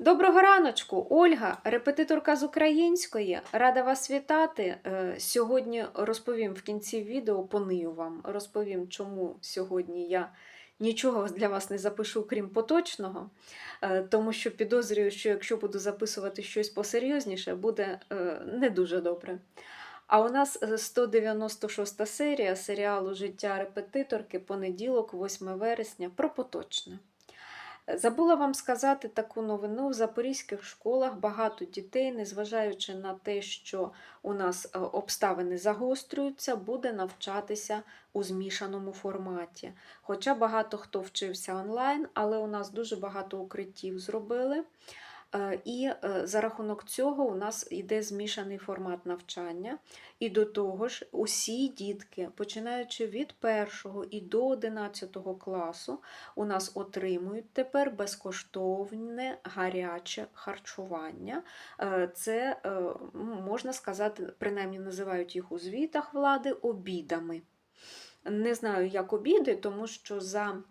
Доброго раночку, Ольга, репетиторка з української. Рада вас вітати. Е, Сьогодні розповім в кінці відео, понию вам, розповім, чому сьогодні я нічого для вас не запишу, крім поточного, Е, тому що підозрюю, що якщо буду записувати щось посерйозніше, буде е, не дуже добре. А у нас е, 196 серія серіалу Життя репетиторки, понеділок, 8 вересня, про поточне. Забула вам сказати таку новину: в запорізьких школах багато дітей, незважаючи на те, що у нас е, обставини загострюються, буде навчатися у змішаному форматі. Хоча багато хто вчився онлайн, але у нас дуже багато укриттів зробили. Е, І е, за рахунок цього у нас йде змішаний формат навчання. І до того ж, усі дітки, починаючи від першого і до 11 класу, у нас отримують тепер безкоштовне гаряче харчування. Е, Це можна сказати, принаймні називають їх у звітах влади обідами. Не знаю, як обіди, тому що за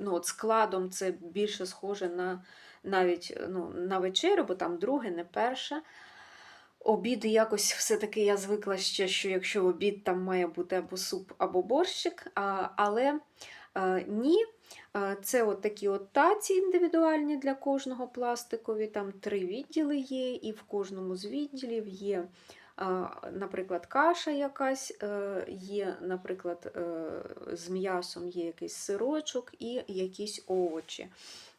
ну, от складом це більше схоже на навіть ну, на вечерю, бо там друге, не перше. Обіди якось все-таки я звикла ще, що якщо обід там має бути або суп, або борщик, а, але а, ні. А, Це от такі от таці індивідуальні для кожного пластикові, там три відділи є, і в кожному з відділів є, наприклад, каша якась, е, є, наприклад, е, з м'ясом є якийсь сирочок і якісь овочі.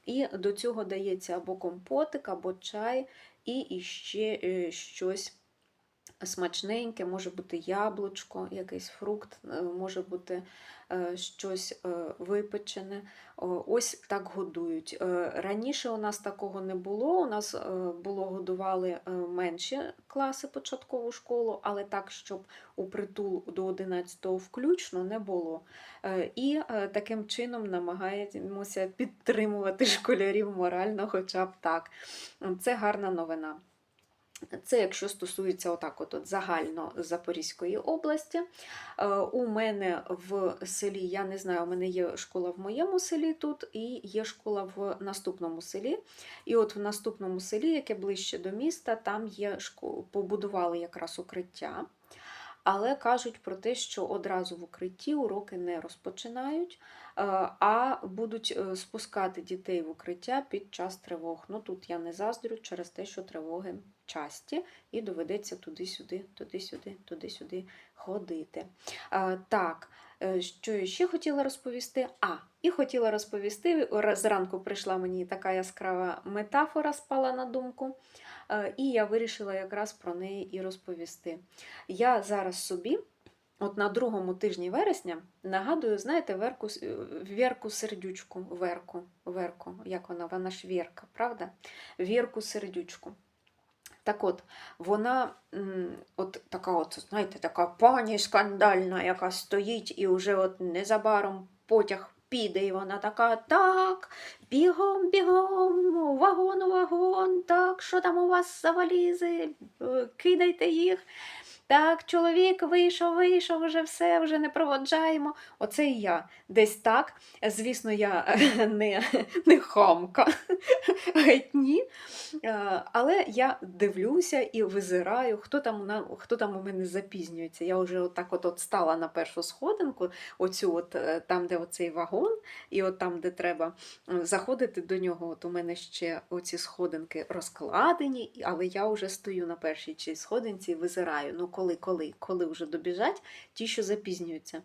І до цього дається або компотик, або чай, і іще е, щось смачненьке, може бути яблучко, якийсь фрукт, е, може бути е, щось е, випечене. Ось так годують. Раніше у нас такого не було. У нас було годували менші класи початкову школу, але так, щоб у притул до 11 включно не було. І таким чином намагаємося підтримувати школярів морально, хоча б так. Це гарна новина. Це якщо стосується отак от, от загально Запорізької області. Е, У мене в селі, я не знаю, у мене є школа в моєму селі тут, і є школа в наступному селі. І от в наступному селі, яке ближче до міста, там є школа, побудували якраз укриття. Але кажуть про те, що одразу в укритті уроки не розпочинають, а будуть е, спускати дітей в укриття під час тривог. Ну тут я не заздрю через те, що тривоги часті, і доведеться туди-сюди, туди-сюди, туди-сюди ходити. Е, Так, е, що я ще хотіла розповісти? А, і хотіла розповісти, зранку прийшла мені така яскрава метафора, спала на думку. Е, І я вирішила якраз про неї і розповісти. Я зараз собі, от на другому тижні вересня, нагадую, знаєте, Верку, Вірку Сердючку, Верку, Верку, як вона, вона ж Вірка, правда? Вірку Сердючку. Так от, вона от така, от, знаєте, така пані скандальна, яка стоїть і вже от незабаром потяг піде, і вона така, так, бігом, бігом, вагон, вагон, так, що там у вас за валізи, Е, кидайте їх. Так, чоловік вийшов, вийшов, вже все, вже не проводжаємо. Оце і я. Десь так. Звісно, я не, не хамка, геть ні. Е, Але я дивлюся і визираю, хто там, хто там у мене запізнюється. Я вже отак от, стала на першу сходинку, оцю от, е, там, де оцей вагон, і от там, де треба заходити до нього. От у мене ще оці сходинки розкладені, але я вже стою на першій сходинці і визираю. Ну коли, коли, коли вже добіжать ті, що запізнюються.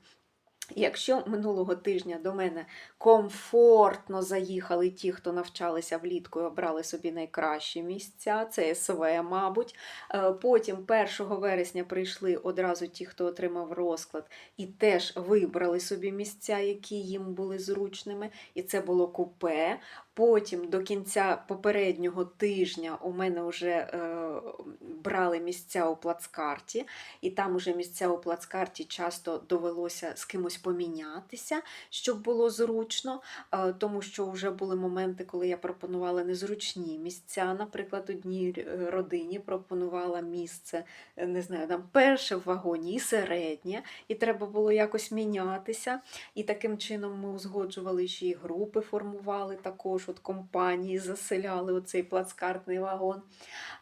Якщо минулого тижня до мене комфортно заїхали ті, хто навчалися влітку і обрали собі найкращі місця, це СВ, мабуть. Е, Потім 1 вересня прийшли одразу ті, хто отримав розклад, і теж вибрали собі місця, які їм були зручними, і це було купе. Потім до кінця попереднього тижня у мене вже е, брали місця у плацкарті, і там уже місця у плацкарті часто довелося з кимось помінятися, щоб було зручно, е, тому що вже були моменти, коли я пропонувала незручні місця. Наприклад, одній е, родині пропонувала місце, е, не знаю, там перше в вагоні і середнє, і треба було якось мінятися. І таким чином ми узгоджували ще і групи формували також, от компанії заселяли оцей плацкартний вагон.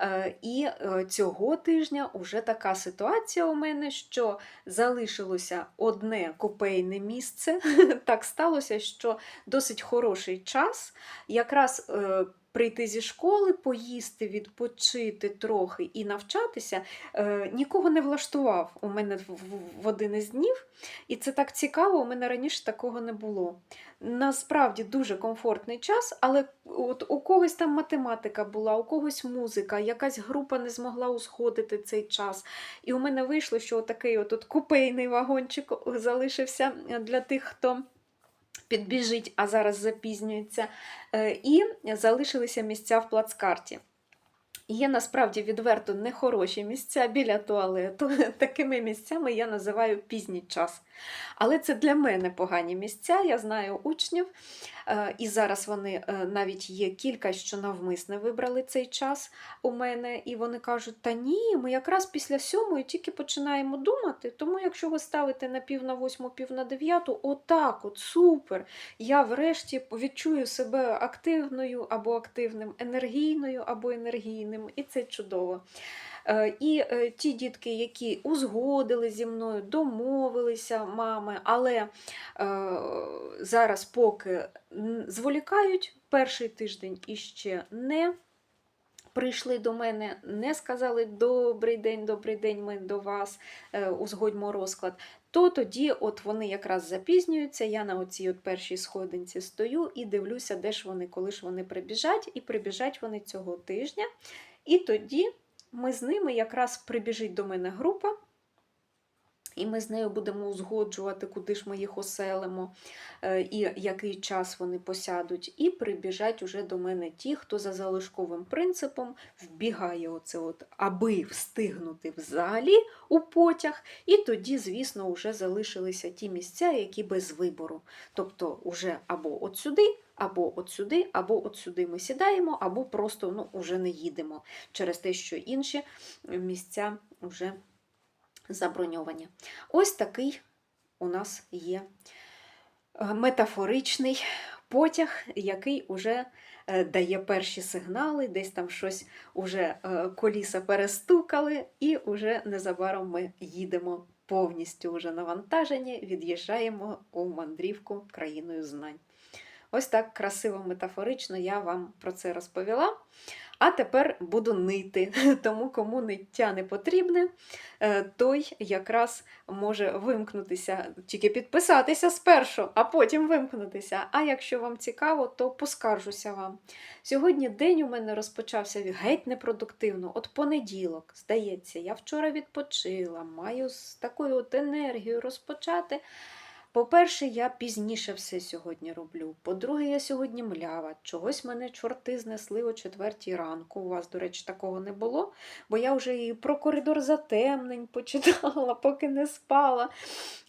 Е, І е, цього тижня вже така ситуація у мене, що залишилося одне купейне місце. Так сталося, що досить хороший час. Якраз е, прийти зі школи, поїсти, відпочити трохи і навчатися е, нікого не влаштував у мене в, один із днів. І це так цікаво, у мене раніше такого не було. Насправді дуже комфортний час, але от у когось там математика була, у когось музика, якась група не змогла узгодити цей час. І у мене вийшло, що такий от купейний вагончик залишився для тих, хто підбіжить, а зараз запізнюється. Е, І залишилися місця в плацкарті. Є насправді відверто нехороші місця біля туалету. Такими місцями я називаю пізній час. Але це для мене погані місця. Я знаю учнів, е, і зараз вони е, навіть є кілька, що навмисне вибрали цей час у мене, і вони кажуть: та ні, ми якраз після сьомої тільки починаємо думати. Тому якщо ви ставите на пів на восьму, пів на дев'яту, отак, от супер. Я врешті відчую себе активною або активним, енергійною або енергійним, і це чудово. Е, І е, ті дітки, які узгодили зі мною, домовилися мами, але е, зараз поки зволікають перший тиждень іще не. Прийшли до мене, не сказали добрий день, добрий день, ми до вас узгодьмо розклад. То тоді, от вони якраз запізнюються. Я на оцій от першій сходинці стою і дивлюся, де ж вони, коли ж вони прибіжать, і прибіжать вони цього тижня. І тоді ми з ними якраз прибіжить до мене група, і ми з нею будемо узгоджувати, куди ж ми їх оселимо, е, і який час вони посядуть. І прибіжать уже до мене ті, хто за залишковим принципом вбігає оце от, аби встигнути в залі у потяг. І тоді, звісно, вже залишилися ті місця, які без вибору. Тобто, уже або от сюди, або от сюди, або от сюди ми сідаємо, або просто ну, уже не їдемо через те, що інші місця вже заброньовані. Ось такий у нас є е, метафоричний потяг, який уже е, дає перші сигнали, десь там щось уже е, коліса перестукали, і уже незабаром ми їдемо повністю вже навантажені, від'їжджаємо у мандрівку країною знань. Ось так красиво метафорично я вам про це розповіла. А тепер буду нити. Тому кому ниття не потрібне, е, той якраз може вимкнутися, тільки підписатися спершу, а потім вимкнутися. А якщо вам цікаво, то поскаржуся вам. Сьогодні день у мене розпочався геть непродуктивно. От понеділок, здається, я вчора відпочила, маю з такою от енергією розпочати. По-перше, я пізніше все сьогодні роблю. По-друге, я сьогодні млява. Чогось мене чорти знесли о четвертій ранку. У вас, до речі, такого не було, бо я вже і про коридор затемнень почитала, поки не спала.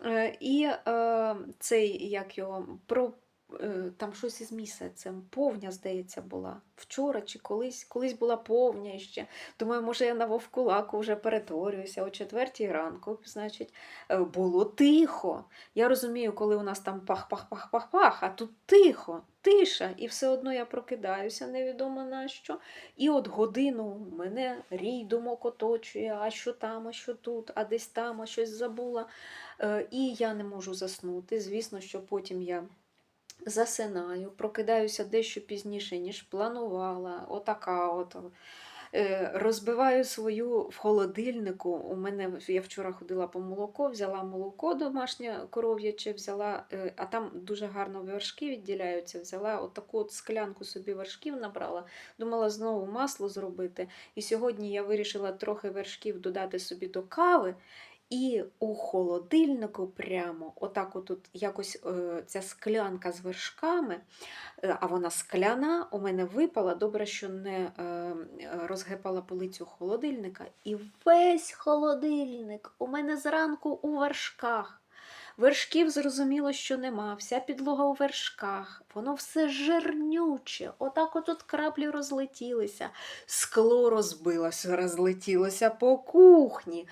Е, І е, цей, як його, про. Е, Там щось із місяцем, повня, здається, була. Вчора чи колись, колись була повня ще. Думаю, може, я на вовкулаку вже перетворююся о четвертій ранку. Значить, е, було тихо. Я розумію, коли у нас там пах-пах-пах-пах-пах, а тут тихо, тиша, і все одно я прокидаюся, невідомо на що. І от годину мене рій думок оточує, а що там, а що тут, а десь там, а щось забула. Е, І я не можу заснути. Звісно, що потім я. Засинаю, прокидаюся дещо пізніше, ніж планувала. Отака от. Е, Розбиваю свою в холодильнику. У мене я вчора ходила по молоко, взяла молоко домашнє коров'яче, взяла, е, а там дуже гарно вершки відділяються. Взяла отаку от склянку собі вершків набрала. Думала знову масло зробити. І сьогодні я вирішила трохи вершків додати собі до кави. І у холодильнику прямо, отак отут якось е, ця склянка з вершками, е, а вона скляна, у мене випала. Добре, що не е, розгепала полицю холодильника. І весь холодильник у мене зранку у вершках. Вершків зрозуміло, що нема, вся підлога у вершках, воно все жирнюче, отак от от краплі розлетілися, скло розбилося, розлетілося по кухні.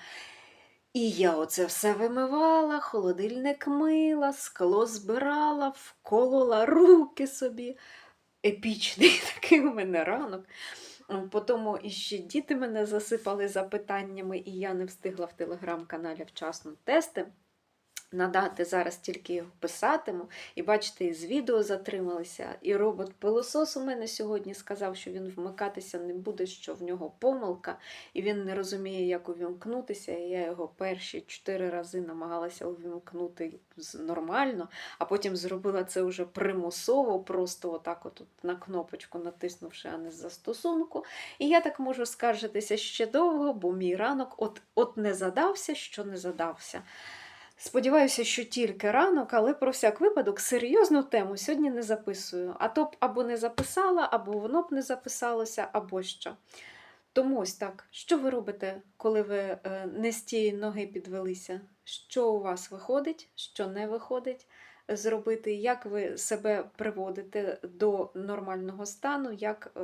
І я оце все вимивала, холодильник мила, скло збирала, вколола руки собі. Епічний такий у мене ранок. Потім іще діти мене засипали запитаннями, і я не встигла в телеграм-каналі вчасно тести надати. Зараз тільки його писатиму. І бачите, і з відео затрималися. І робот-пилосос у мене сьогодні сказав, що він вмикатися не буде, що в нього помилка, і він не розуміє, як увімкнутися. І я його перші чотири рази намагалася увімкнути нормально, а потім зробила це вже примусово, просто отак от на кнопочку натиснувши, а не з застосунку. І я так можу скаржитися ще довго, бо мій ранок от, от не задався, що не задався. Сподіваюся, що тільки ранок, але про всяк випадок серйозну тему сьогодні не записую. А то б або не записала, або воно б не записалося, або що. Тому ось так, що ви робите, коли ви е, не з тієї ноги підвелися? Що у вас виходить, що не виходить зробити, як ви себе приводите до нормального стану, як е,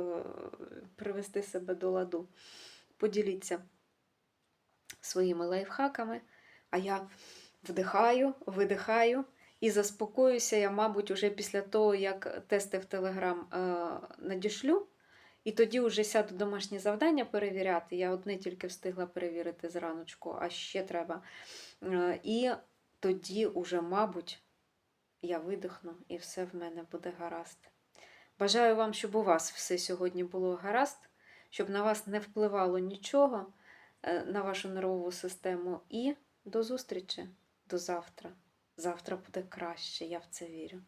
привести себе до ладу? Поділіться своїми лайфхаками, а я вдихаю, видихаю і заспокоюся я, мабуть, уже після того, як тести в Телеграм надішлю. І тоді вже сяду домашні завдання перевіряти. Я одне тільки встигла перевірити зраночку, а ще треба. Е, І тоді уже, мабуть, я видихну і все в мене буде гаразд. Бажаю вам, щоб у вас все сьогодні було гаразд, щоб на вас не впливало нічого, е, на вашу нервову систему. І до зустрічі, до завтра. Завтра буде краще, я в це вірю.